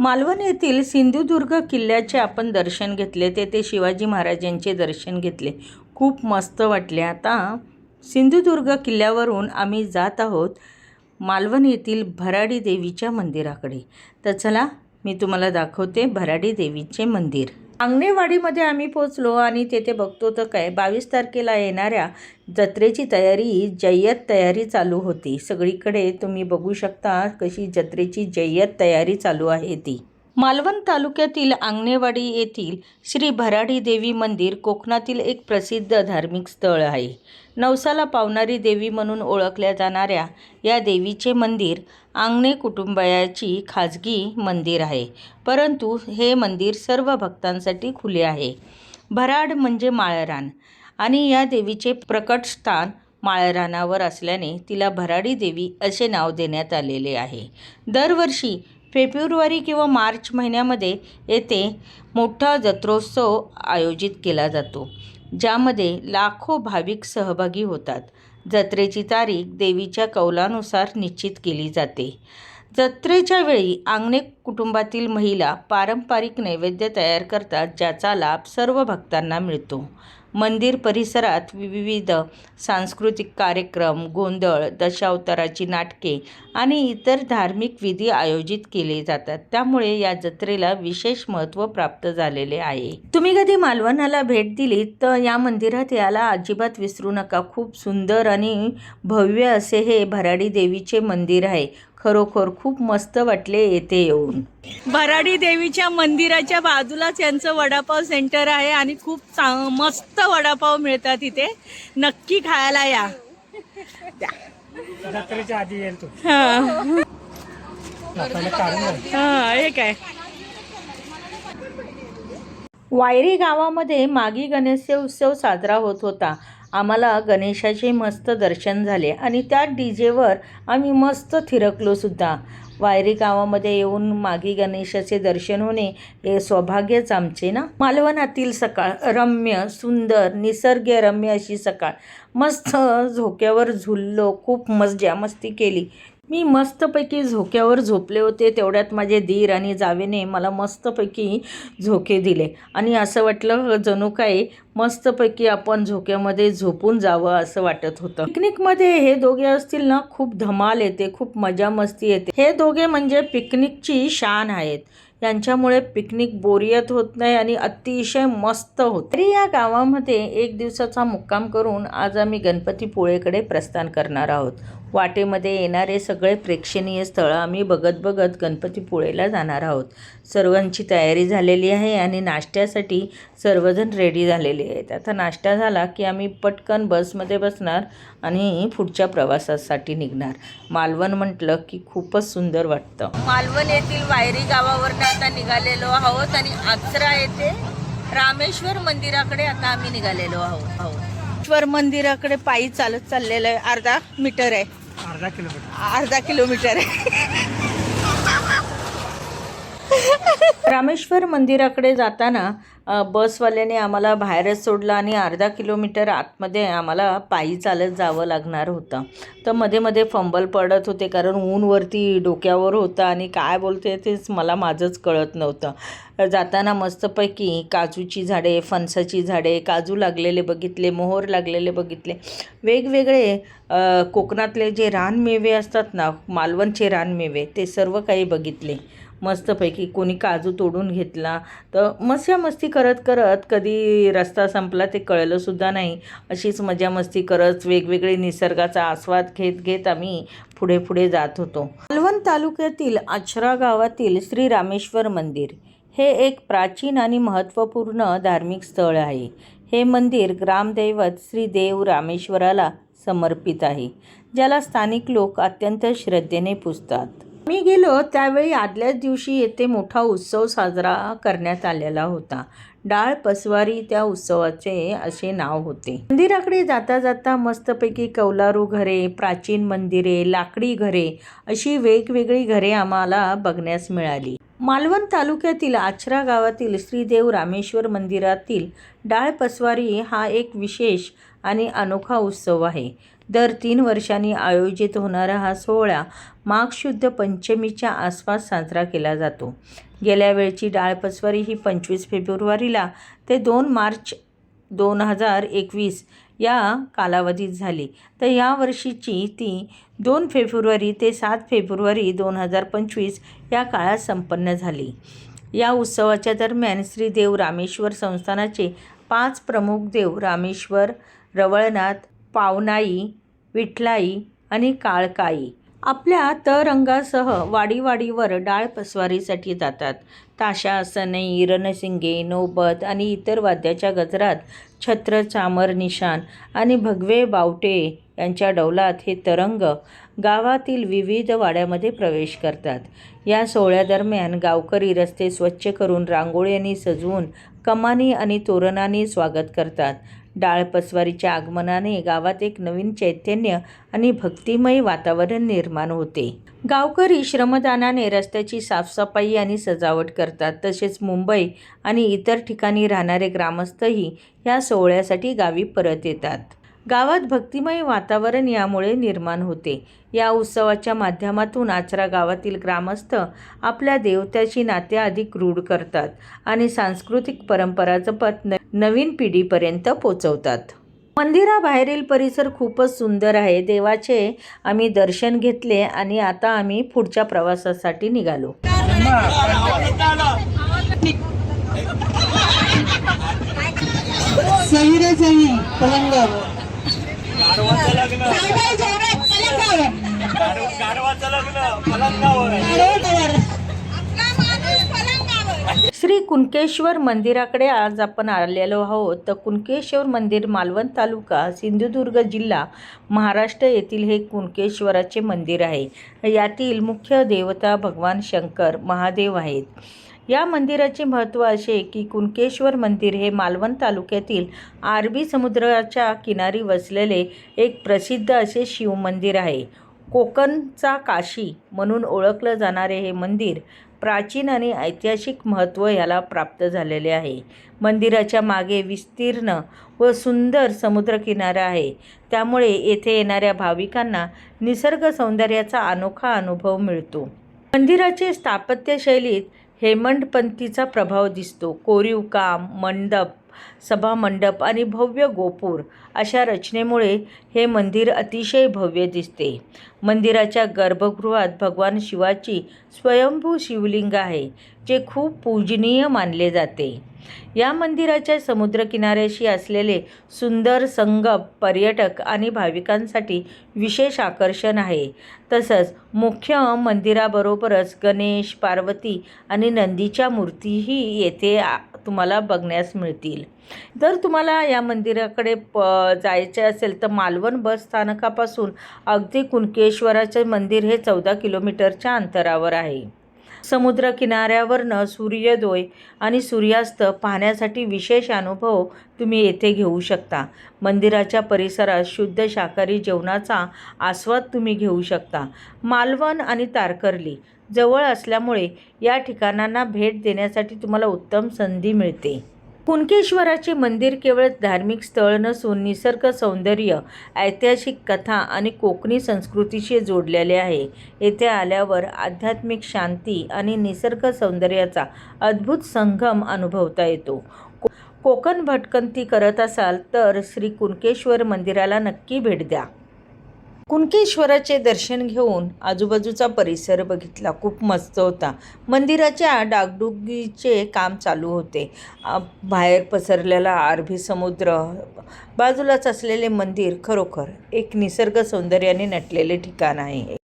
मालवण येथील सिंधुदुर्ग किल्ल्याचे आपण दर्शन घेतले तेथे शिवाजी महाराजांचे दर्शन घेतले. खूप मस्त वाटले. आता सिंधुदुर्ग किल्ल्यावरून आम्ही जात आहोत मालवण येथील भराडी देवीच्या मंदिराकडे. तर चला मी तुम्हाला दाखवते भराडी देवीचे मंदिर. आंगणेवाडीमध्ये आम्ही पोचलो आणि तेथे बघतो तर काय बावीस तारखेला येणाऱ्या जत्रेची तयारी जय्यत तयारी चालू होती. सगळीकडे तुम्ही बघू शकता कशी जत्रेची जय्यत तयारी चालू आहे ती. मालवण तालुक्यातील आंगणेवाडी येथील श्री भराडी देवी मंदिर कोकणातील एक प्रसिद्ध धार्मिक स्थळ आहे. नवसाला पावणारी देवी म्हणून ओळखल्या जाणाऱ्या या देवीचे मंदिर आंगणे कुटुंबाची खाजगी मंदिर आहे. परंतु हे मंदिर सर्व भक्तांसाठी खुले आहे. भराड म्हणजे माळरान आणि या देवीचे प्रकट स्थान माळरानावर असल्याने तिला भराडी देवी असे नाव देण्यात आलेले आहे. दरवर्षी फेब्रुवारी किंवा मार्च महिन्यामध्ये येथे मोठा जत्रोत्सव आयोजित केला जातो ज्यामध्ये लाखो भाविक सहभागी होतात. जत्रेची तारीख देवीच्या कौलानुसार निश्चित केली जाते. जत्रेच्या वेळी आंगणे कुटुंबातील महिला पारंपरिक नैवेद्य तयार करतात ज्याचा लाभ सर्व भक्तांना मिळतो. मंदिर परिसरात विविध सांस्कृतिक कार्यक्रम गोंधळ दशावताराची नाटके आणि इतर धार्मिक विधी आयोजित केले जातात. त्यामुळे या जत्रेला विशेष महत्त्व प्राप्त झालेले आहे. तुम्ही कधी मालवणाला भेट दिली तर या मंदिरात याला अजिबात विसरू नका. खूप सुंदर आणि भव्य असे हे भराडी देवीचे मंदिर आहे. खरोखर खूप मस्त वाटले येथे येऊन. भराडी देवीच्या मंदिराच्या बाजूलाच यांचं वडापाव सेंटर आहे आणि खूप चांग मस्त वडापाव मिळतात इथे नक्की खायला या. जत्रेच्या आधी येईल तू. हा. हा हे काय? वायरी गावामध्ये मागी गणेशोत्सव साजरा होत होता. आम्हाला गणेशाचे मस्त दर्शन झाले आणि त्या डी जेवर आम्ही मस्त थिरकलोसुद्धा वायरी गावामध्ये येऊन मागी गणेशाचे दर्शन होणे हे सौभाग्यच आमचे ना? मालवणातील सकाळ रम्य सुंदर निसर्गरम्य अशी सकाळ. मस्त झोक्यावर झुललो खूप मजा मस्ती केली. मी मस्तपैकी झोक्यावर झोपले होते तेवढ्यात माझे धीर आणि जावेने मला मस्तपैकी झोके दिले. आणि असं वाटलं जणू काय मस्तपैकी आपण झोक्यामध्ये झोपून जावं असं वाटत होतं. पिकनिकमध्ये हे दोघे असतील ना खूप धमाल येते खूप मजा मस्ती येते. हे दोघे म्हणजे पिकनिकची शान आहेत. यांच्यामुळे पिकनिक बोरियत होत नाही आणि अतिशय मस्त होत. तरी या गावामध्ये एक दिवसाचा मुक्काम करून आज आम्ही गणपतीपुळेकडे प्रस्थान करणार आहोत. वाटेमध्ये येणारे सगळे प्रेक्षणीय स्थळं आम्ही बघत बघत गणपतीपुळेला जाणार आहोत. सर्वांची तयारी झालेली आहे आणि नाश्त्यासाठी सर्वजण रेडी झालेले आहेत. आता नाश्ता झाला की आम्ही पटकन बसमध्ये बसणार. आणि पुढच्या प्रवासासाठी निघणार. मालवण म्हटलं की खूपच सुंदर वाटतं. मालवण येथील वायरी गावावरनं आता निघालेलो आहोत आणि आचरा येथे रामेश्वर मंदिराकडे आता आम्ही निघालेलो आहोत आहोत. रामेश्वर मंदिराकडे पायी चालत चाललेलं आहे. अर्धा मीटर आहे. अर्धा किलोमीटर. अर्धा किलोमीटर आहे. रामेश्वर मंदिराकडे जाताना बसवाल्याने आम्हाला बाहेरच सोडलं आणि अर्धा किलोमीटर आतमध्ये आम्हाला पायी चालत जावं लागणार होतं. तर मध्ये मध्ये फंबल पडत होते कारण ऊनवरती डोक्यावर होतं आणि काय बोलते तेच मला माझंच कळत नव्हतं. जाताना मस्तपैकी काजूची झाडे फणसाची झाडे काजू लागलेले बघितले मोहर लागलेले बघितले. वेगवेगळे कोकणातले जे रानमेवे असतात ना मालवणचे रानमेवे ते सर्व काही बघितले. मस्तपैकी कोणी काजू तोडून घेतला. तर मस्यामस्ती करत करत कधी रस्ता संपला ते कळलंसुद्धा नाही. अशीच मजा मस्ती करत वेगवेगळे निसर्गाचा आस्वाद घेत घेत आम्ही पुढे पुढे जात होतो. मालवण तालुक्यातील आचरा गावातील श्री रामेश्वर मंदिर हे एक प्राचीन आणि महत्त्वपूर्ण धार्मिक स्थळ आहे. हे मंदिर ग्रामदैवत श्री देव रामेश्वराला समर्पित आहे ज्याला स्थानिक लोक अत्यंत श्रद्धेने पुजतात. मी गेलो त्यावेळी आदल्याच दिवशी येथे मोठा उत्सव साजरा करण्यात आलेला होता. डाळ पसवारी त्या उत्सवाचे असे नाव होते. मंदिराकडे जाता जाता मस्तपैकी कौलारू घरे प्राचीन मंदिरे लाकडी घरे अशी वेगवेगळी घरे आम्हाला बघण्यास मिळाली. मालवण तालुक्यातील आचरा गावातील श्रीदेव रामेश्वर मंदिरातील डाळ पसवारी हा एक विशेष आणि अनोखा उत्सव आहे. दर तीन वर्षांनी आयोजित होणारा हा सोहळा माघ शुद्ध पंचमीच्या आसपास साजरा केला जातो. गेल्या वेळची डाळपसवारी ही पंचवीस फेब्रुवारीला ते दोन मार्च दोन हजार एकवीस या कालावधीत झाली. तर या वर्षीची ती दोन फेब्रुवारी ते सात फेब्रुवारी दोन हजार पंचवीस या काळात संपन्न झाली. या उत्सवाच्या दरम्यान श्रीदेव रामेश्वर संस्थानाचे पाच प्रमुख देव रामेश्वर रवळनाथ पावनाई विठलाई आणि काळकाई. आपल्या तरंगासह वाडीवाडीवर डाळ पसवारीसाठी जातात. ताशा सनई रणसिंगे नौबत आणि इतर वाद्याच्या गजरात छत्र चामर निशान आणि भगवे बावटे यांच्या डौलात हे तरंग गावातील विविध वाड्यामध्ये प्रवेश करतात. या सोहळ्यादरम्यान गावकरी रस्ते स्वच्छ करून रांगोळ्यांनी सजवून कमानी आणि तोरणाने स्वागत करतात. डाळ पसवारीच्या आगमनाने गावात एक नवीन चैतन्य आणि भक्तिमय वातावरण निर्माण होते. गावकरी श्रमदानाने रस्त्याची साफसफाई आणि सजावट करतात. तसेच मुंबई आणि इतर ठिकाणी राहणारे ग्रामस्थही या सोहळ्यासाठी गावी परत येतात. गावात भक्तिमय वातावरण यामुळे निर्माण होते. या उत्सवाच्या माध्यमातून आचरा गावातील ग्रामस्थ आपल्या देवत्याची नाते अधिक रूढ करतात आणि सांस्कृतिक परंपरा जपत न नवीन पिढीपर्यंत पोचवतात. मंदिराबाहेरील परिसर खूपच सुंदर आहे. देवाचे आम्ही दर्शन घेतले आणि आता आम्ही पुढच्या प्रवासासाठी निघालो. सही रे सही पलंगावर पलंगावर. श्री कुणकेश्वर मंदिराकडे आज आपण आलेलो आहोत. तर कुणकेश्वर मंदिर मालवण तालुका सिंधुदुर्ग जिल्हा महाराष्ट्र येथील हे कुणकेश्वराचे मंदिर आहे. यातील मुख्य देवता भगवान शंकर महादेव आहेत. या मंदिराचे महत्त्व असे की कुणकेश्वर मंदिर हे मालवण तालुक्यातील आरबी समुद्राच्या किनारी वसलेले एक प्रसिद्ध असे शिवमंदिर आहे. कोकणचा काशी म्हणून ओळखलं जाणारे हे मंदिर प्राचीन आणि ऐतिहासिक महत्त्व याला प्राप्त झालेले आहे. मंदिराच्या मागे विस्तीर्ण व सुंदर समुद्रकिनारा आहे. त्यामुळे येथे येणाऱ्या भाविकांना निसर्ग सौंदर्याचा अनोखा अनुभव मिळतो. मंदिराचे स्थापत्यशैलीत हेमंडपंथीचा प्रभाव दिसतो. कोरीव काम मंडप सभामंडप आणि भव्य गोपूर अशा रचनेमुळे हे मंदिर अतिशय भव्य दिसते. मंदिराच्या गर्भगृहात भगवान शिवाची स्वयंभू शिवलिंग आहे जे खूप पूजनीय मानले जाते. या मंदिराच्या समुद्रकिनाऱ्याशी असलेले सुंदर संगम पर्यटक आणि भाविकांसाठी विशेष आकर्षण आहे. तसंच मुख्य मंदिराबरोबरच गणेश पार्वती आणि नंदीच्या मूर्तीही येथे तुम्हाला बघण्यास मिळतील. जर तुम्हाला या मंदिराकडे प जायचे असेल तर मालवण बस स्थानकापासून अगदी कुणकेश्वराचे मंदिर हे चौदा किलोमीटरच्या अंतरावर आहे. समुद्र किनाऱ्यावरनं सूर्योदय आणि सूर्यास्त पाहण्यासाठी विशेष अनुभव तुम्ही येथे घेऊ शकता. मंदिराच्या परिसरात शुद्ध शाकाहारी जेवणाचा आस्वाद तुम्ही घेऊ शकता. मालवण आणि तारकर्ली जवळ असल्यामुळे या ठिकाणांना भेट देण्यासाठी तुम्हाला उत्तम संधी मिळते. कुणकेश्वराचे मंदिर केवळ धार्मिक स्थळ नसून निसर्ग सौंदर्य ऐतिहासिक कथा आणि कोकणी संस्कृतीशी जोडलेले आहे. येथे आल्यावर आध्यात्मिक शांती आणि निसर्ग सौंदर्याचा अद्भुत संगम अनुभवता येतो. को- कोकण भटकंती करत असाल तर श्री कुणकेश्वर मंदिराला नक्की भेट द्या. कुणकेश्वराचे दर्शन घेऊन आजूबाजूचा परिसर बघितला. खूप मस्त होता. मंदिराच्या डागडुगीचे काम चालू होते. बाहेर पसरलेला अरबी समुद्र बाजूलाच असलेले मंदिर खरोखर एक निसर्ग सौंदर्याने नटलेले ठिकाण आहे.